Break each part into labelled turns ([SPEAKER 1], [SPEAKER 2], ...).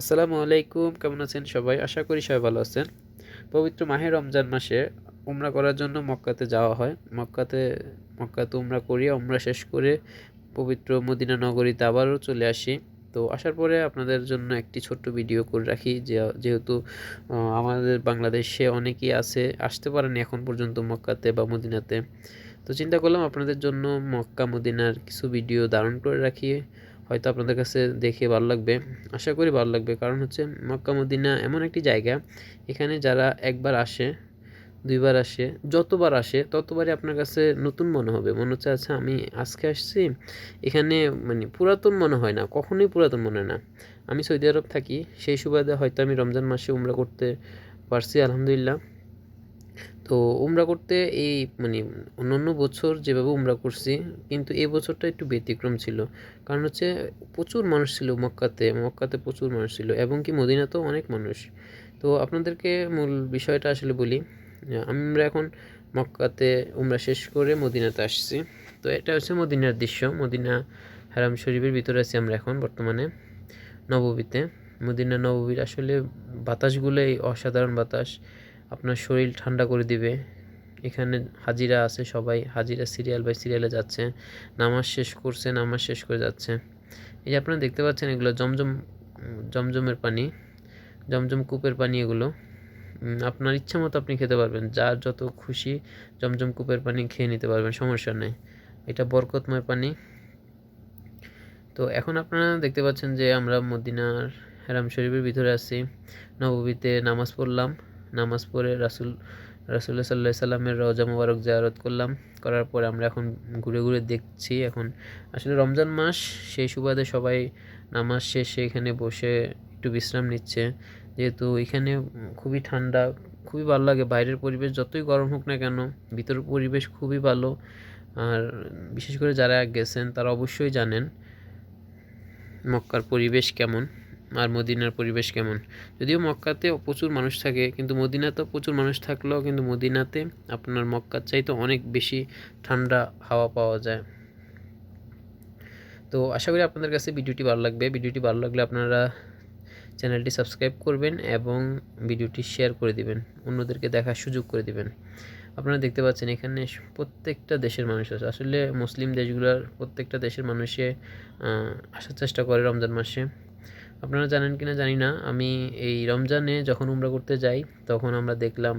[SPEAKER 1] আসসালামু আলাইকুম, কেমন আছেন সবাই? আশা করি সবাই ভালো আছেন। পবিত্র মাহে রমজান মাসে উমরা করার জন্য মক্কাতে যাওয়া হয়। মক্কাতে মক্কাতে উমরা করি উমরা শেষ করে পবিত্র মদিনা নগরীতে আবারও চলে আসি। তো আসার পরে আপনাদের জন্য একটি ছোট্ট ভিডিও করে রাখি যেহেতু আমাদের বাংলাদেশে অনেকেই আছে, আসতে পারেনি এখন পর্যন্ত মক্কাতে বা মদিনাতে। তো চিন্তা করলাম আপনাদের জন্য মক্কা মদিনার কিছু ভিডিও ধারণ করে রাখি। হয়তো আপনাদের কাছে দেখে ভালো লাগবে। আশা করি ভালো লাগবে। কারণ হচ্ছে মক্কা, মদিনা এমন একটি জায়গা, এখানে যারা একবার আসে, দুইবার আসে, যতবার আসে, ততবারই আপনার কাছে নতুন মনে হবে। মনে হচ্ছে আচ্ছা আমি আজকে আসছি। এখানে মানে পুরাতন মনে হয় না, কখনোই পুরাতন মনে না। আমি সৌদি আরব থাকি, সেই সুবাদে হয়তো আমি রমজান মাসে উমরা করতে পারছি, আলহামদুলিল্লাহ। তো উমরা করতে এই মানে অন্যান্য বছর যেভাবে উমরা করছি, কিন্তু এই বছরটা একটু ব্যতিক্রম ছিল। কারণ হচ্ছে প্রচুর মানুষ ছিল মক্কাতে মক্কাতে প্রচুর মানুষ ছিল এবং কি মদিনাতেও অনেক মানুষ। তো আপনাদেরকে মূল বিষয়টা আসলে বলি আমরা এখন মক্কাতে উমরা শেষ করে মদিনাতে আসছি। তো এটা হচ্ছে মদিনার দৃশ্য, মদিনা হারাম শরীফের ভিতরে আছি আমরা এখন বর্তমানে, নববীতে। মদিনা নববীর আসলে বাতাসগুলোই অসাধারণ বাতাস। আপনার শরীর ঠান্ডা করে দিবে। এখানে হাজিরা আছে সবাই, হাজিরা সিরিয়াল বাই সিরিয়ালে যাচ্ছে। নামাজ শেষ করছে, নামাজ শেষ করে যাচ্ছে। এই যে আপনারা দেখতে পাচ্ছেন এগুলো জমজম, জমজমের পানি, জমজম কূপের পানি এগুলো। আপনার ইচ্ছা মতো আপনি খেতে পারবেন। যার যত খুশি জমজম কূপের পানি খেয়ে নিতে পারবেন, সমস্যা নেই। এটা বরকতময় পানি। তো এখন আপনারা দেখতে পাচ্ছেন যে আমরা মদিনার হেরাম শরীফের ভিতরে আছি। নববীতে নামাজ পড়লাম। নামাজ পড়ে রাসুল রাসুল্লাহ সাল্লাহ সাল্লামের রজা মুবারক জায়ারত করলাম। করার পরে আমরা এখন ঘুরে ঘুরে দেখছি এখন। আসলে রমজান মাস, সেই সুবাদে সবাই নামাজ শেষে এখানে বসে একটু বিশ্রাম নিচ্ছে। যেহেতু এখানে খুবই ঠান্ডা, খুবই ভালো লাগে। বাইরের পরিবেশ যতই গরম হোক না কেন, ভিতরের পরিবেশ খুবই ভালো। আর বিশেষ করে যারা গেছেন, তারা অবশ্যই জানেন মক্কার পরিবেশ কেমন। আর মদিনার পরিবেশ কেমন? যদিও মক্কাতে প্রচুর মানুষ থাকে, কিন্তু মদিনাতেও প্রচুর মানুষ থাকলেও কিন্তু মদিনাতে আপনার মক্কার চাইতে অনেক বেশি ঠান্ডা হাওয়া পাওয়া যায়। তো আশা করি আপনাদের কাছে ভিডিওটি ভালো লাগবে। ভিডিওটি ভালো লাগলে আপনারা চ্যানেলটি সাবস্ক্রাইব করবেন এবং ভিডিওটি শেয়ার করে দিবেন। অন্যদেরকে দেখার সুযোগ করে দিবেন। আপনারা দেখতে পাচ্ছেন এখানে প্রত্যেকটা দেশের মানুষ আছে। আসলে মুসলিম দেশগুলোর প্রত্যেকটা দেশের মানুষে আসার চেষ্টা করে রমজান মাসে। আপনারা জানেন কি না জানি না। আমি এই রমজানে যখন উমরা করতে যাই, তখন আমরা দেখলাম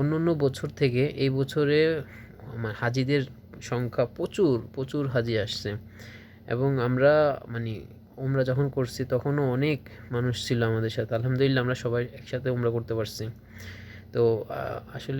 [SPEAKER 1] অন্য অন্য বছর থেকে এই বছরে আমার হাজিদের সংখ্যা প্রচুর প্রচুর হাজি আসছে। এবং আমরা মানে উমরা যখন করছি, তখনও অনেক মানুষ ছিল আমাদের সাথে। আলহামদুলিল্লাহ আমরা সবাই একসাথে উমরা করতে পারছি। তো আসলে